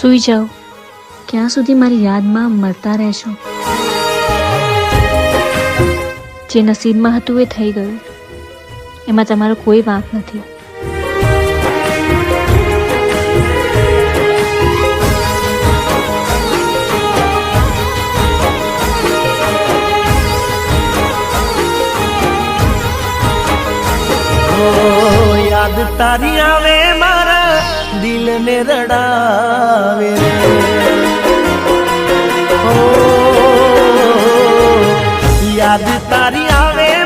સૂઈ જાઓ. ક્યાં સુધી મારી યાદમાં મરતા રહેશો? જે નસીબમાં હતું એ થઈ ગયું. એમાં તમારો કોઈ વાંક નથી. યાદ તારી આવે મારા દિલને રડાવે યાદ તારી આવે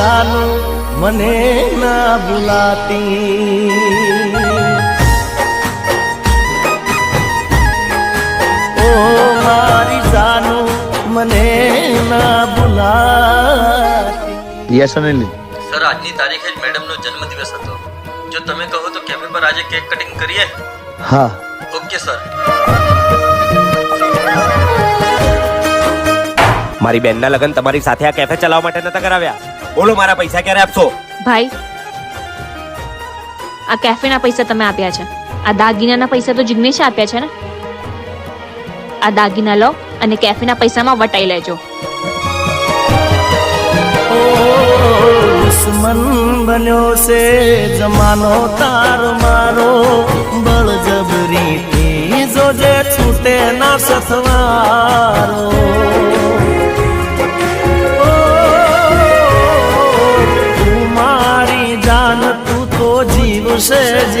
મારી જાનું મને ના ભૂલાતી ઓ મારી જાનું મને ના ભૂલાતી યસ અનિલ સર આજની તારીખે જ મેડમનો જન્મદિવસ હતો જો તમે કહો તો કેફે પર આજે કેક કટિંગ કરીએ હા ઓકે સર મારી બેનના લગ્ન તમારી સાથે આ કેફે ચલાવવા માટે નતા કરાવ્યા બોલો મારા પૈસા ક્યારે આપશો? ભાઈ આ કેફેના પૈસા તમે આપ્યા છે. આ દાગીનાના પૈસા તો જિગ્નેશે આપ્યા છે ને? આ દાગીના લો અને કેફેના પૈસામાં વટાઈ લેજો. દુશ્મન બન્યો છે જમાનો તાર મારો. બળજબરીથી જોજે છૂટે ના સથવારો. છે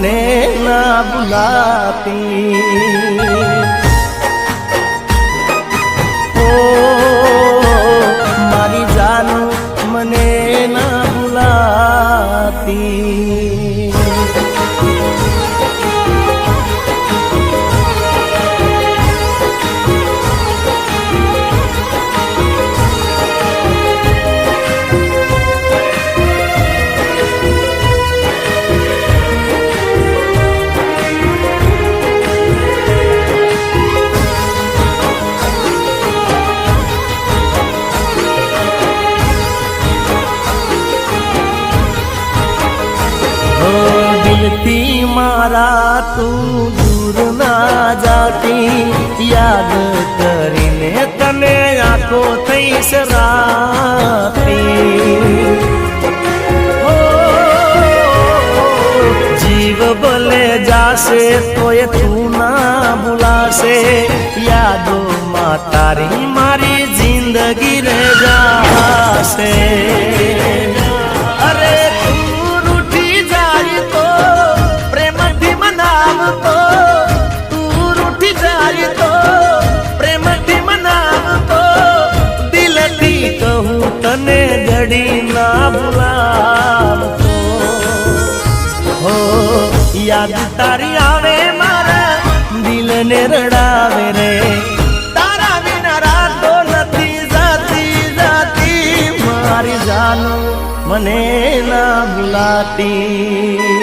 મને ના ભૂલાતી. थी मारा तू दूर ना जाती। याद करीने तने आखो थी सराती। ओ, जीव बोले जासे तो ये तू ना बुलासे यादो मातारी मारी ज़िंदगी रह जासे। अरे ઘડી ના ભૂલાવતો હો યાદ તારી આવે મારા દિલને રડાવે રે તારા વિના રાતો નથી જાતી જાતી ના ભૂલાતી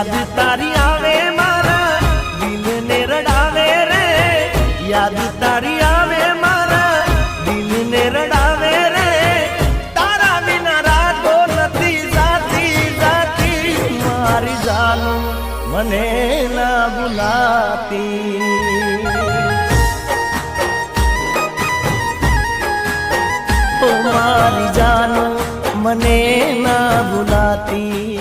યાદ તારી આવે મારા, દિલને રડાવે રે. યાદ તારી આવે મારા, દિલને રડાવે રે. તારા વિના રાતો નથી, જાતી જાતી. મારી જાનું મને ના ભૂલાતી. મારી જાનું મને ના ભૂલાતી.